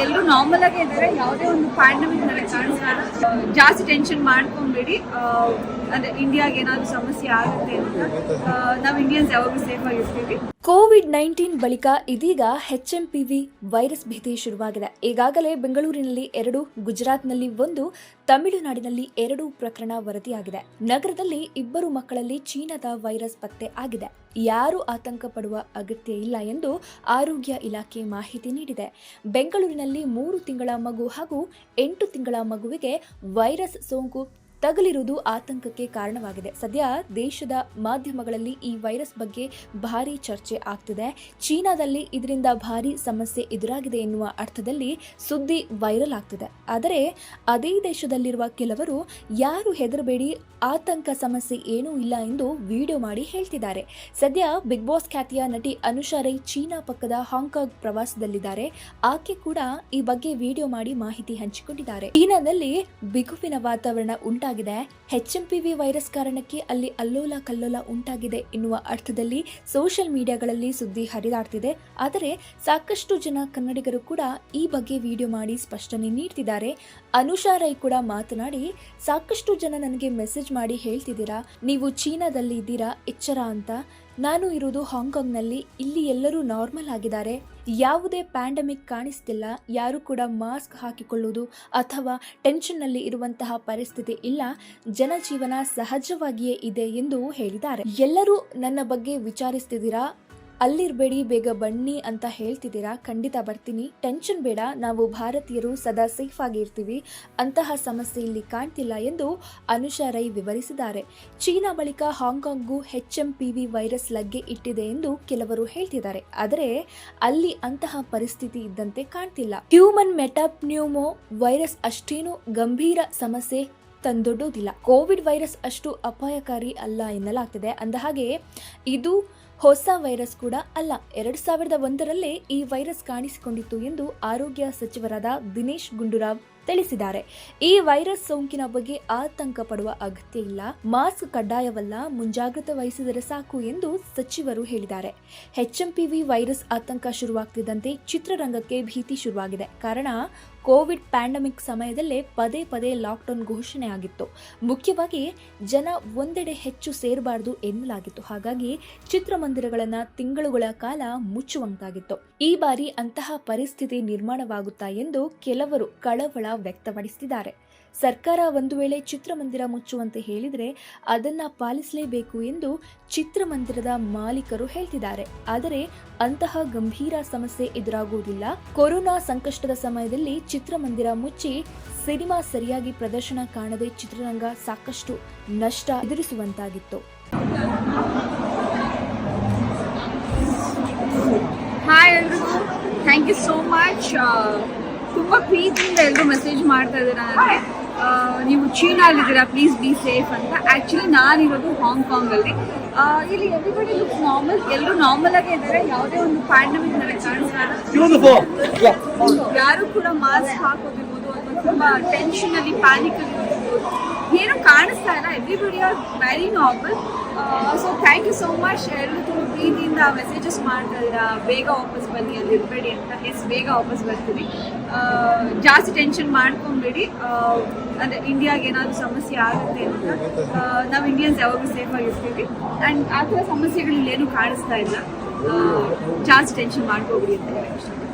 ಎಲ್ಲರೂ ನಾರ್ಮಲ್ ಆಗಿ ಇದ್ದಾರೆ ಯಾವುದೇ ಒಂದು ಪ್ಯಾಂಡಮಿಕ್ ನನಗೆ ಕಾಣಿಸ್ತಾ ಜಾಸ್ತಿ ಟೆನ್ಷನ್ ಮಾಡ್ಕೊಂಬೇಡಿ. ಆ, ಅಂದ್ರೆ ಇಂಡಿಯಾಗೆ ಏನಾದ್ರು ಸಮಸ್ಯೆ ಆಗುತ್ತೆ ಅಂತ ನಾವು ಇಂಡಿಯನ್ಸ್ ಯಾವಾಗಲೂ ಸೇಫ್ ಆಗಿರ್ತೀವಿ. ಕೋವಿಡ್ ನೈನ್ಟೀನ್ ಬಳಿಕ ಇದೀಗ ಎಚ್ಎಂಪಿವಿ ವೈರಸ್ ಭೀತಿ ಶುರುವಾಗಿದೆ. ಈಗಾಗಲೇ ಬೆಂಗಳೂರಿನಲ್ಲಿ ಎರಡು, ಗುಜರಾತ್ನಲ್ಲಿ ಒಂದು, ತಮಿಳುನಾಡಿನಲ್ಲಿ ಎರಡು ಪ್ರಕರಣ ವರದಿಯಾಗಿದೆ. ನಗರದಲ್ಲಿ ಇಬ್ಬರು ಮಕ್ಕಳಲ್ಲಿ ಚೀನಾದ ವೈರಸ್ ಪತ್ತೆ ಆಗಿದೆ. ಯಾರು ಆತಂಕ ಪಡುವ ಅಗತ್ಯ ಇಲ್ಲ ಎಂದು ಆರೋಗ್ಯ ಇಲಾಖೆ ಮಾಹಿತಿ ನೀಡಿದೆ. ಬೆಂಗಳೂರಿನಲ್ಲಿ ಮೂರು ತಿಂಗಳ ಮಗು ಹಾಗೂ ಎಂಟು ತಿಂಗಳ ಮಗುವಿಗೆ ವೈರಸ್ ಸೋಂಕು ತಗುಲಿರುವುದು ಆತಂಕಕ್ಕೆ ಕಾರಣವಾಗಿದೆ. ಸದ್ಯ ದೇಶದ ಮಾಧ್ಯಮಗಳಲ್ಲಿ ಈ ವೈರಸ್ ಬಗ್ಗೆ ಭಾರಿ ಚರ್ಚೆ ಆಗ್ತಿದೆ. ಚೀನಾದಲ್ಲಿ ಇದರಿಂದ ಭಾರಿ ಸಮಸ್ಯೆ ಎದುರಾಗಿದೆ ಎನ್ನುವ ಅರ್ಥದಲ್ಲಿ ಸುದ್ದಿ ವೈರಲ್ ಆಗ್ತಿದೆ. ಆದರೆ ಅದೇ ದೇಶದಲ್ಲಿರುವ ಕೆಲವರು ಯಾರು ಹೆದರಬೇಡಿ, ಆತಂಕ ಸಮಸ್ಯೆ ಏನೂ ಇಲ್ಲ ಎಂದು ವಿಡಿಯೋ ಮಾಡಿ ಹೇಳ್ತಿದ್ದಾರೆ. ಸದ್ಯ ಬಿಗ್ ಬಾಸ್ ಖ್ಯಾತಿಯ ನಟಿ ಅನುಷಾ ರೈ ಚೀನಾ ಪಕ್ಕದ ಹಾಂಗ್ಕಾಂಗ್ ಪ್ರವಾಸದಲ್ಲಿದ್ದಾರೆ. ಆಕೆ ಕೂಡ ಈ ಬಗ್ಗೆ ವಿಡಿಯೋ ಮಾಡಿ ಮಾಹಿತಿ ಹಂಚಿಕೊಂಡಿದ್ದಾರೆ. ಚೀನಾದಲ್ಲಿ ಬಿಗುವಿನ ವಾತಾವರಣ ಉಂಟಾಗಿದೆ. ವಿ ವೈರಸ್ ಕಾರಣಕ್ಕೆ ಅಲ್ಲಿ ಅಲ್ಲೋಲ ಕಲ್ಲೋಲ ಉಂಟಾಗಿದೆ ಎನ್ನುವ ಅರ್ಥದಲ್ಲಿ ಸೋಷಿಯಲ್ ಮೀಡಿಯಾಗಳಲ್ಲಿ ಸುದ್ದಿ ಹರಿದಾಡ್ತಿದೆ. ಆದರೆ ಸಾಕಷ್ಟು ಜನ ಕನ್ನಡಿಗರು ಕೂಡ ಈ ಬಗ್ಗೆ ವಿಡಿಯೋ ಮಾಡಿ ಸ್ಪಷ್ಟನೆ ನೀಡ್ತಿದ್ದಾರೆ. ಅನುಷಾ ರೈ ಕೂಡ ಮಾತನಾಡಿ, ಸಾಕಷ್ಟು ಜನ ನನಗೆ ಮೆಸೇಜ್ ಮಾಡಿ ಹೇಳ್ತಿದ್ದೀರಾ? ನೀವು ಚೀನಾದಲ್ಲಿ ಇದ್ದೀರಾ? ಎಚ್ಚರ ಅಂತ. ನಾನು ಇರೋದು ಹಾಂಗ್ಕಾಂಗ್ನಲ್ಲಿ. ಇಲ್ಲಿ ಎಲ್ಲರೂ ನಾರ್ಮಲ್ ಆಗಿದ್ದಾರೆ. ಯಾವುದೇ ಪ್ಯಾಂಡಮಿಕ್ ಕಾಣಿಸ್ತಿಲ್ಲ, ಯಾರು ಕೂಡ ಮಾಸ್ಕ್ ಹಾಕಿಕೊಳ್ಳುವುದು ಅಥವಾ ಟೆನ್ಷನ್ನಲ್ಲಿ ಇರುವಂತಹ ಪರಿಸ್ಥಿತಿ ಇಲ್ಲ. ಜನಜೀವನ ಸಹಜವಾಗಿಯೇ ಇದೆ ಎಂದು ಹೇಳಿದ್ದಾರೆ. ಎಲ್ಲರೂ ನನ್ನ ಬಗ್ಗೆ ವಿಚಾರಿಸ್ತಿದ್ದೀರಾ? ಅಲ್ಲಿರ್ಬೇಡಿ, ಬೇಗ ಬನ್ನಿ ಅಂತ ಹೇಳ್ತಿದ್ದೀರಾ? ಖಂಡಿತ ಬರ್ತೀನಿ. ಟೆನ್ಷನ್ ಬೇಡ. ನಾವು ಭಾರತೀಯರು ಸದಾ ಸೇಫ್ ಆಗಿರ್ತೀವಿ. ಅಂತಹ ಸಮಸ್ಯೆ ಇಲ್ಲಿ ಕಾಣ್ತಿಲ್ಲ ಎಂದು ಅನುಷಾ ರೈ ವಿವರಿಸಿದ್ದಾರೆ. ಚೀನಾ ಬಳಿಕ ಹಾಂಗ್ಕಾಂಗ್ಗೂ ವಿ ವೈರಸ್ ಲಗ್ಗೆ ಇಟ್ಟಿದೆ ಎಂದು ಕೆಲವರು ಹೇಳ್ತಿದ್ದಾರೆ. ಆದರೆ ಅಲ್ಲಿ ಅಂತಹ ಪರಿಸ್ಥಿತಿ ಇದ್ದಂತೆ ಕಾಣ್ತಿಲ್ಲ. ಹ್ಯೂಮನ್ ಮೆಟಾಪ್ನ್ಯೂಮೋ ವೈರಸ್ ಅಷ್ಟೇನು ಗಂಭೀರ ಸಮಸ್ಯೆ ತಂದೊಡ್ಡೋದಿಲ್ಲ. ಕೋವಿಡ್ ವೈರಸ್ ಅಷ್ಟು ಅಪಾಯಕಾರಿ ಅಲ್ಲ ಎನ್ನಲಾಗ್ತಿದೆ. ಅಂದಹಾಗೆ, ಇದು ಹೊಸ ವೈರಸ್ ಕೂಡ ಅಲ್ಲ. ಎರಡು ಸಾವಿರದ ಒಂದರಲ್ಲೇ ಈ ವೈರಸ್ ಕಾಣಿಸಿಕೊಂಡಿತ್ತು ಎಂದು ಆರೋಗ್ಯ ಸಚಿವರಾದ ದಿನೇಶ್ ಗುಂಡೂರಾವ್ ತಿಳಿಸಿದ್ದಾರೆ. ಈ ವೈರಸ್ ಸೋಂಕಿನ ಬಗ್ಗೆ ಆತಂಕ ಪಡುವ ಅಗತ್ಯ ಇಲ್ಲ. ಮಾಸ್ಕ್ ಕಡ್ಡಾಯವಲ್ಲ, ಮುಂಜಾಗ್ರತೆ ವಹಿಸಿದರೆ ಸಾಕು ಎಂದು ಸಚಿವರು ಹೇಳಿದ್ದಾರೆ. ಎಚ್ಎಂಪಿವಿ ವೈರಸ್ ಆತಂಕ ಶುರುವಾಗ್ತಿದ್ದಂತೆ ಚಿತ್ರರಂಗಕ್ಕೆ ಭೀತಿ ಶುರುವಾಗಿದೆ. ಕಾರಣ, ಕೋವಿಡ್ ಪ್ಯಾಂಡಮಿಕ್ ಸಮಯದಲ್ಲೇ ಪದೇ ಪದೇ ಲಾಕ್ಡೌನ್ ಘೋಷಣೆ ಆಗಿತ್ತು. ಮುಖ್ಯವಾಗಿ ಜನ ಒಂದೆಡೆ ಹೆಚ್ಚು ಸೇರಬಾರದು ಎನ್ನಲಾಗಿತ್ತು. ಹಾಗಾಗಿ ಚಿತ್ರಮಂದಿರಗಳನ್ನು ತಿಂಗಳುಗಳ ಕಾಲ ಮುಚ್ಚುವಂತಾಗಿತ್ತು. ಈ ಬಾರಿ ಅಂತಹ ಪರಿಸ್ಥಿತಿ ನಿರ್ಮಾಣವಾಗುತ್ತಾ ಎಂದು ಕೆಲವರು ಕಳವಳ ವ್ಯಕ್ತಪಡಿಸಿದ್ದಾರೆ. ಸರ್ಕಾರ ಒಂದು ವೇಳೆ ಚಿತ್ರಮಂದಿರ ಮುಚ್ಚುವಂತೆ ಹೇಳಿದರೆ ಅದನ್ನ ಪಾಲಿಸಲೇಬೇಕು ಎಂದು ಚಿತ್ರಮಂದಿರದ ಮಾಲೀಕರು ಹೇಳ್ತಿದ್ದಾರೆ. ಆದರೆ ಅಂತಹ ಗಂಭೀರ ಸಮಸ್ಯೆ ಎದುರಾಗುವುದಿಲ್ಲ. ಕೊರೋನಾ ಸಂಕಷ್ಟದ ಸಮಯದಲ್ಲಿ ಚಿತ್ರಮಂದಿರ ಮುಚ್ಚಿ ಸಿನಿಮಾ ಸರಿಯಾಗಿ ಪ್ರದರ್ಶನ ಕಾಣದೆ ಚಿತ್ರರಂಗ ಸಾಕಷ್ಟು ನಷ್ಟ ಎದುರಿಸುವಂತಾಗಿತ್ತು. ಥ್ಯಾಂಕ್ ಯು ಸೋ ಮಚ್ ತುಂಬ ಪ್ರೀತಿಯಿಂದ ಎಲ್ಲರೂ ಮೆಸೇಜ್ ಮಾಡ್ತಾ ಇದ್ದೀರಾ. ನನಗೆ ಆ, ನೀವು ಚೀನಾಲಿದ್ದೀರಾ ಪ್ಲೀಸ್ ಬಿ ಸೇಫ್ ಅಂತ. ಆ್ಯಕ್ಚುಲಿ ನಾನಿರೋದು ಹಾಂಗ್ಕಾಂಗಲ್ಲಿ ಆ, ಇಲ್ಲಿ ಎವ್ರಿಬಡಿ ಲುಕ್ಸ್ ನಾರ್ಮಲ್ ಎಲ್ಲರೂ ನಾರ್ಮಲ್ ಆಗೇ ಇದ್ದಾರೆ. ಯಾವುದೇ ಒಂದು ಪ್ಯಾಂಡಮಿಕ್ ನನಗೆ ಕಾಣಿಸ್ತಾರೆ ಯಾರು ಕೂಡ ಮಾಸ್ಕ್ ಹಾಕೋದಿರ್ಬೋದು ಅಥವಾ ತುಂಬಾ ಟೆನ್ಷನಲ್ಲಿ ಪ್ಯಾನಿಕ್ ಅಲ್ಲಿ ಇರ್ಬೋದು. ಏನು ಕಾಣಿಸ್ತಾ ಇಲ್ಲ. Everybody are very normal so thank you so much ಎಲ್ಲರೂ ಪ್ರೀತಿಯಿಂದ ಮೆಸೇಜಸ್ ಮಾಡ್ತಾ ಬೇಗ ವಾಪಸ್ ಬನ್ನಿ ಅಲ್ಲಿ ಇರಬೇಡಿ ಅಂತ. ಎಸ್ ಬೇಗ ವಾಪಸ್ ಬರ್ತೀವಿ ಆ, ಜಾಸ್ತಿ ಟೆನ್ಷನ್ ಮಾಡ್ಕೊಂಬೇಡಿ. ಅಂದರೆ ಅಂದ್ರೆ ಇಂಡಿಯಾಗೆ ಏನಾದರೂ ಸಮಸ್ಯೆ ಆಗುತ್ತೆ ಅಂತ. ನಾವು ಇಂಡಿಯನ್ಸ್ ಯಾವಾಗಲೂ ಸೇಫ್ ಆಗಿರ್ತೀವಿ. ಆ್ಯಂಡ್ ಆ ಥರ ಸಮಸ್ಯೆಗಳು ಇಲ್ಲೇನು ಕಾಣಿಸ್ತಾ ಇಲ್ಲ. ಜಾಸ್ತಿ ಟೆನ್ಷನ್ ಮಾಡ್ಕೋಬೇಡಿ ಅಂತ ಇಷ್ಟಪಡ್ತೀನಿ